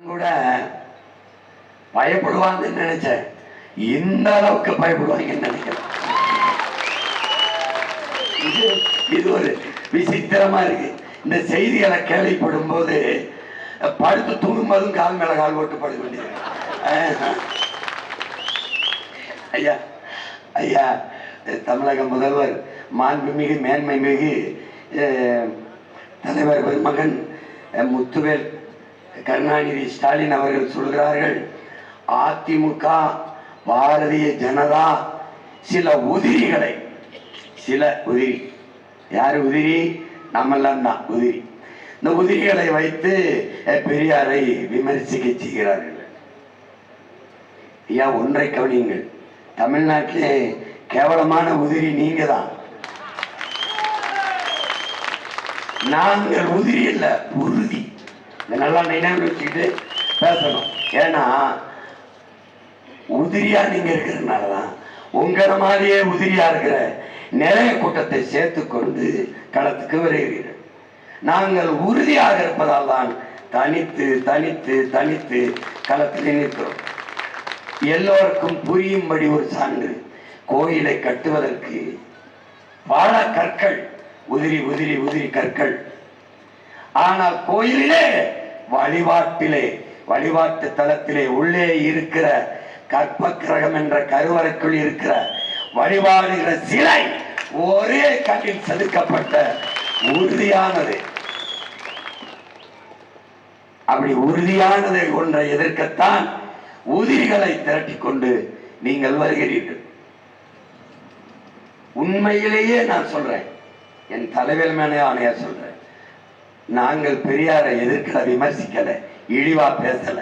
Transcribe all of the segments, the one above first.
கூட பயப்படுவாங்கன்னு நினைச்சேன். இந்த அளவுக்கு பயப்படுவாங்கன்னு நினைக்கிறேன். இது இது ஒரு விசித்திரமா இருக்கு. இந்த செய்திகளை கேள்விப்படும் போது படுத்து தூங்கும்போதும் கால் மேல கால் போட்டு படுக்க வேண்டியது. ஐயா ஐயா தமிழக முதல்வர் மாண்புமிகு மேன்மை மிகு அஹ், தலைவர் மகன் முத்துவேல் கருணாநிதி ஸ்டாலின் அவர்கள் சொல்கிறார்கள் அதிமுக பாரதிய ஜனதா சில உதிரிகளை சில உதிரி. யார் உதிரி? நம்மெல்லாம் தான் உதிரி. இந்த உதிரிகளை வைத்து பெரியாரை விமர்சிக்க செய்கிறார்கள். ஐயா ஒன்றை கவனியுங்கள். தமிழ்நாட்டிலே கேவலமான உதிரி நீங்க தான். நாங்கள் உதிரி இல்ல உறுதி. இதை நல்லா நினைவு வச்சுக்கிட்டு பேசணும். ஏன்னா உதிரியா நீங்க இருக்கிறதுனால தான் உங்களை மாதிரியே உதிரியா இருக்கிற நிறைய கூட்டத்தை சேர்த்து கொண்டு களத்துக்கு வருகிறீர்கள். நாங்கள் உறுதியாக இருப்பதால் தான் தனித்து தனித்து தனித்து களத்தில் நிற்கிறோம் எல்லோருக்கும் புரியும்படி ஒரு சான்று கோயிலை கட்டுவதற்கு பல கற்கள் உதிரி உதிரி உதிரி கற்கள். ஆனால் கோயிலிலே வழிபாட்டிலே வழிபாட்டு தலத்திலே உள்ளே இருக்கிற கற்ப கிரகம் என்ற கருவறைக்குள் இருக்கிற வழிபாடுகிற சிலை ஒரே கண்ணில் செதுக்கப்பட்ட உறுதியானது. அப்படி உறுதியானதை ஒன்றை எதிர்க்கத்தான் உதிரிகளை திரட்டி கொண்டு நீங்கள் வருகிறீர்கள். உண்மையிலேயே நான் சொல்றேன். என் தலைவர் மேலே ஆணையா சொல்றேன். நாங்கள் பெரியாரை எதிர்க்கல விமர்சிக்கல இழிவா பேசல.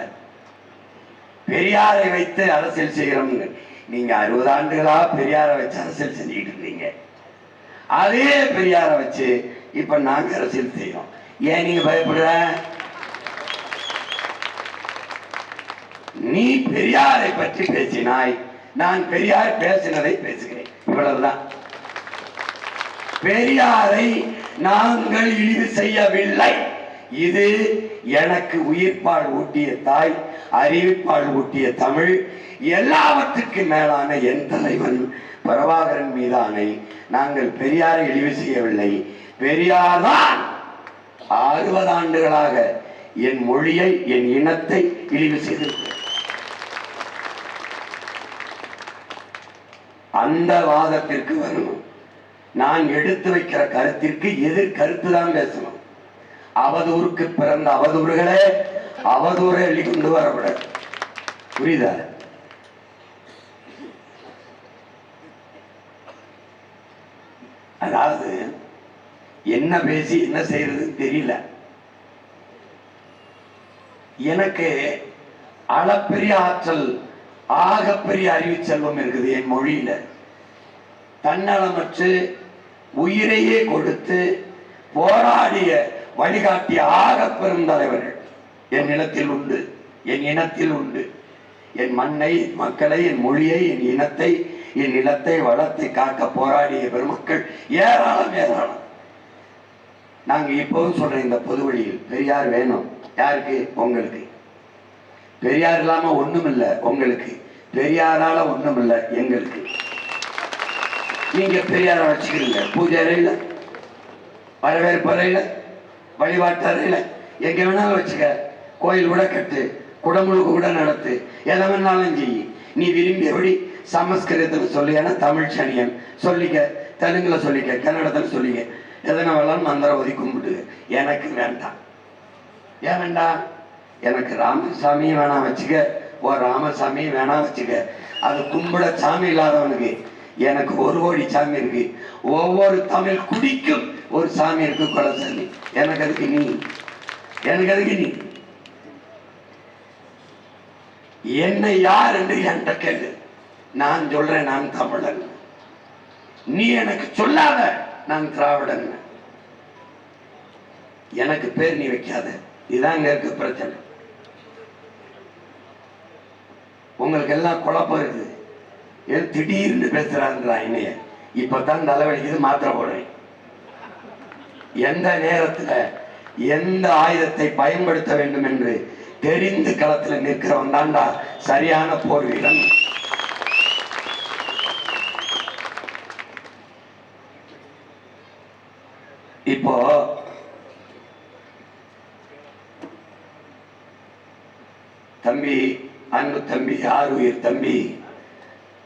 பெரியாரை வைத்து அரசியல் செய்கிறோம்னு நீங்க அறுபது ஆண்டுகளா பெரியாரை வச்சு அரசியல் செஞ்சுக்கிட்டு இருந்தீங்க அதே பெரியாரை வச்சு இப்ப நாங்க அரசியல் செய்யறோம் ஏன் நீங்க பயப்படுற? நீ பெரியாரை பற்றி பேசினாய். நான் பெரியார் பேசினதை பேசுகிறேன். இவ்வளவுதான். பெரியாரை நாங்கள் இழிவு செய்யவில்லை. இது எனக்கு உயிர்ப்பால் ஊட்டிய தாய் அறிவிப்பால் ஊட்டிய தமிழ் எல்லாவற்றுக்கு மேலான என் தலைவன் பிரபாகரன் மீதானை நாங்கள் பெரியாரை இழிவு செய்யவில்லை. பெரியார்தான் அறுபது ஆண்டுகளாக என் மொழியை என் இனத்தை இழிவு செய்திருக்கிறார். அந்த வாதத்திற்கு வரணும் நான் எடுத்து வைக்கிற கருத்திற்கு எதிர் கருத்து தான் பேசணும். அவதூறுக்கு பிறந்த அவதூறுகளே அவதூறை எழுதி கொண்டு வரக்கூடாது புரியுதா? அதாவது என்ன பேசி என்ன செய்யறதுன்னு தெரியல. எனக்கு அளப்பெரிய ஆற்றல் ஆகப்பெரிய அறிவு செல்வம் இருக்குது என் மொழியில. தன்னலமற்று உயிரையே கொடுத்து போராடிய வழிகாட்டிய ஆக பெருந்தலைவர்கள் என் நிலத்தில் உண்டு என் இனத்தில் உண்டு. என் மண்ணை மக்களை என் மொழியை என் இனத்தை என் நிலத்தை வளர்த்து காக்க போராடிய பெருமக்கள் ஏராளம் ஏராளம். நாங்க இப்போவும் சொல்ற இந்த பொது வழியில். பெரியார் வேணும். யாருக்கு? உங்களுக்கு. பெரியார் இல்லாம ஒண்ணும் இல்லை உங்களுக்கு. பெரியாரால ஒண்ணும் இல்லை எங்களுக்கு. நீங்க பெரியார வச்சுக்கிறீங்க. பூஜை அறையில வரவேற்பு அறையில வழிபாட்டு அறையில எங்க வேணாலும் வச்சுக்க. கோயில் கூட கட்டு குடமுழுக்கு கூட நடத்து எதை வேணாலும் செய்யி நீ விரும்பியபடி சமஸ்கிருதத்தில் சொல்லியான தமிழ் சனியன். சொல்லிக்க தெலுங்குல சொல்லிக்க கன்னடத்தில் சொல்லிக்க. எதனா வேணாலும் மந்திரம் ஒதி கும்பிட்டு எனக்கு வேண்டாம். ஏன் வேண்டாம்? எனக்கு ராமசாமி வேணாம் வச்சுக்க. ஓ ராமசாமி வேணாம் வச்சுக்க. அது கும்பிட சாமி இல்லாதவனுக்கு எனக்கு ஒரு கோடி சாமி இருக்கு. ஒவ்வொரு தமிழ் குடிக்கும் ஒரு சாமி இருக்கு குலசாமி. எனக்கு அதுக்கு நீ? எனக்கு அதுக்கு நீ? என்னை யார் என்று என்கிட்ட கேளு. நான் சொல்றேன் நான் தமிழன். நீ எனக்கு சொல்லாத நான் திராவிடன். எனக்கு பேர் நீ வைக்காத. இதுதான் இங்க இருக்க பிரச்சனை. உங்களுக்கு எல்லாம் குழப்பம் இருக்குது. ஏன் திடீர்னு பேசுறாங்களா என்னைய? இப்பதான் தலைவலிக்குது மாத்திரை போடுறேன். எந்த நேரத்துல எந்த ஆயுதத்தை பயன்படுத்த வேண்டும் என்று தெரிந்து களத்துல நிற்கிறவன் தான்டா சரியான போர் வீரன். இப்போ தம்பி அன்பு தம்பி ஆறுயிர் தம்பி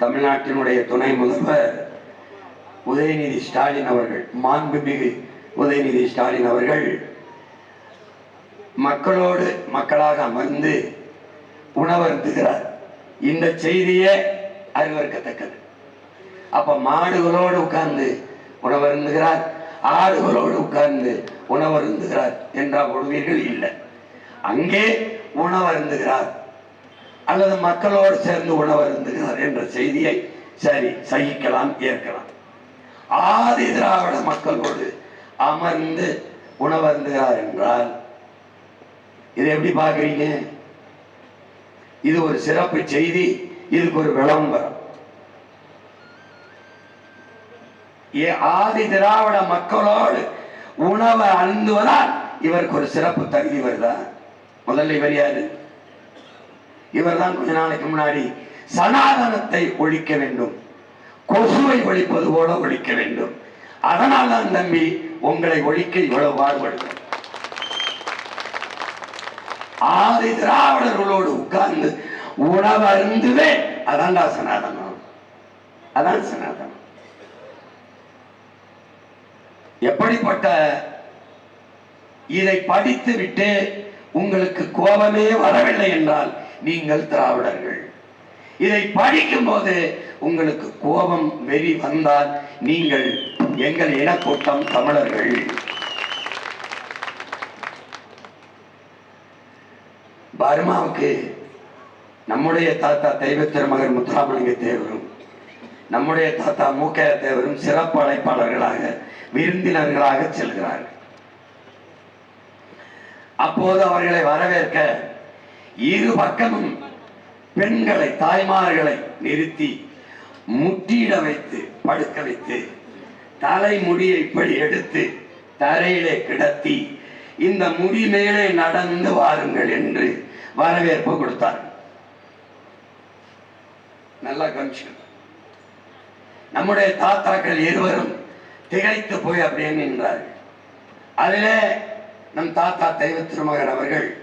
தமிழ்நாட்டினுடைய துணை முதல்வர் உதயநிதி ஸ்டாலின் அவர்கள் மாண்புமிகு உதயநிதி ஸ்டாலின் அவர்கள் மக்களோடு மக்களாக அமர்ந்து உணவருந்துகிறார். இந்த செய்தியே அறிவறுக்கத்தக்கது அப்ப மாடுகளோடு உட்கார்ந்து உணவருந்துகிறார் ஆடுகளோடு உட்கார்ந்து உணவருந்துகிறார் என்ற பொழுவீர்கள் இல்லை. அங்கே உணவருந்துகிறார். அல்லது மக்களோடு சேர்ந்து உணவருந்துகிறார் என்ற செய்தியை சரி சகிக்கலாம் ஏற்கலாம். ஆதி திராவிட மக்களோடு அமர்ந்து உணவருந்துகிறார் என்றால் இதை எப்படி பார்க்குறீங்க? இது ஒரு சிறப்பு செய்தி இதுக்கு ஒரு விளம்பரம். ஏ ஆதி திராவிட மக்களோடு உணவை அருந்துவதால் இவருக்கு ஒரு சிறப்பு தகுதி வருதா? முதல்ல இவர் யாரு? இவர் தான் கொஞ்ச நாளைக்கு முன்னாடி சனாதனத்தை ஒழிக்க வேண்டும். கொசுவை ஒழிப்பது போல ஒழிக்க வேண்டும். அதனால் தான் தம்பி உங்களை ஒழிக்க இவ்வளவு பாடுபடுகிறேன் ஆதி திராவிடர்களோடு உட்கார்ந்து உணவருந்துவே அதான்டா சனாதனம். அதான் சனாதனம். எப்படிப்பட்ட இதை படித்து விட்டு உங்களுக்கு கோபமே வரவில்லை என்றால் நீங்கள் திராவிடர்கள். இதை படிக்கும் போது உங்களுக்கு கோபம் வெறி வந்தால் நீங்கள் எங்கள் இனக்கூட்டம் தமிழர்கள். பர்மாவுக்கு நம்முடைய தாத்தா தெய்வ திருமகன் முத்துராமலிங்க தேவரும் நம்முடைய தாத்தா மூக்க தேவரும் சிறப்பு அழைப்பாளர்களாக விருந்தினர்களாக செல்கிறார்கள். அப்போது அவர்களை வரவேற்க இரு பக்கமும் பெண்களை தாய்மார்களை நிறுத்தி முட்டியிட வைத்து படுக்க வைத்து தலைமுடியை இப்படி எடுத்து தரையிலே கிடத்தி இந்த முடி மேலே நடந்து வாருங்கள் என்று வரவேற்பு கொடுத்தார். நல்லா கவனிச்சுக்கணும். நம்முடைய தாத்தாக்கள் இருவரும் திகைத்து போய் அப்படியே நின்றார்கள். அதிலே நம் தாத்தா தெய்வ திருமகன் அவர்கள்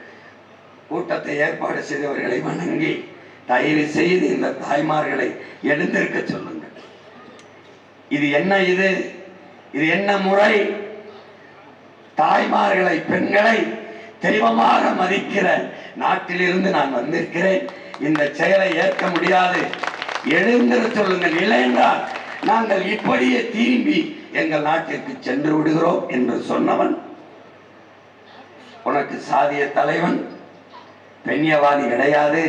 கூட்டத்தை ஏற்பாடு செய்தவர்களை வணங்கி தயவு செய்து இந்த தாய்மார்களை எழுந்திருக்க சொல்லுங்கள். இது என்ன இது? இது என்ன முறை? தாய்மார்களை பெண்களை தெய்வமாக மதிக்கிற நாட்டிலிருந்து நான் வந்திருக்கிறேன். இந்த செயலை ஏற்க முடியாது. எழுந்திரு சொல்லுங்கள். இல்லையென்றால் நாங்கள் இப்படியே திரும்பி எங்கள் நாட்டிற்கு சென்று விடுகிறோம் என்று சொன்னவன் உனக்கு சாதிய தலைவன் பெண்ணியவாதி கிடையாது.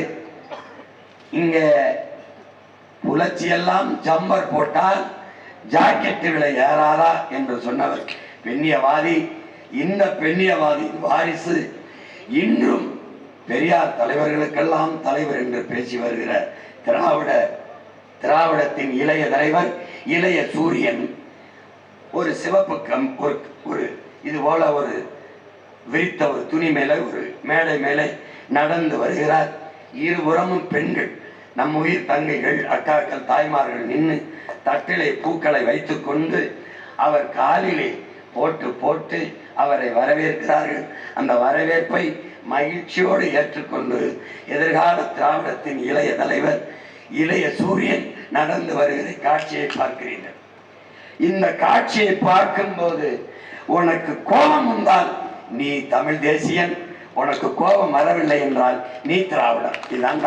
இங்க புலர்ச்சி எல்லாம் ஜம்பர் போட்டால் ஜாக்கெட்டு விலை ஏறாதா என்று சொன்னவர் பெண்ணியவாதி. இந்த பெண்ணியவாதி வாரிசு இன்றும் பெரியார் தலைவர்களுக்கெல்லாம் தலைவர் என்று பேசி வருகிற திராவிட திராவிடத்தின் இளைய தலைவர் இளைய சூரியன். ஒரு சிவப்பு கம் ஒரு ஒரு இது போல ஒரு விரித்த ஒரு துணி மேலே ஒரு மேடை மேலே நடந்து வருகிறார். இருபுறமும் பெண்கள் நம் உயிர் தங்கைகள் அக்காக்கள் தாய்மார்கள் நின்று தட்டிலே பூக்களை வைத்துக்கொண்டு அவர் காலிலே போட்டு போட்டு அவரை வரவேற்கிறார்கள். அந்த வரவேற்பை மகிழ்ச்சியோடு ஏற்றுக்கொண்டு எதிர்கால திராவிடத்தின் இளைய தலைவர் இளைய சூரியன் நடந்து வருகிற காட்சியை பார்க்கிறீர்கள். இந்த காட்சியை பார்க்கும்போது உனக்கு கோபம் வந்தால் நீ தமிழ் தேசியன். உனக்கு கோபம் வரவில்லை என்றால் நீ திராவிடம் இதுதான்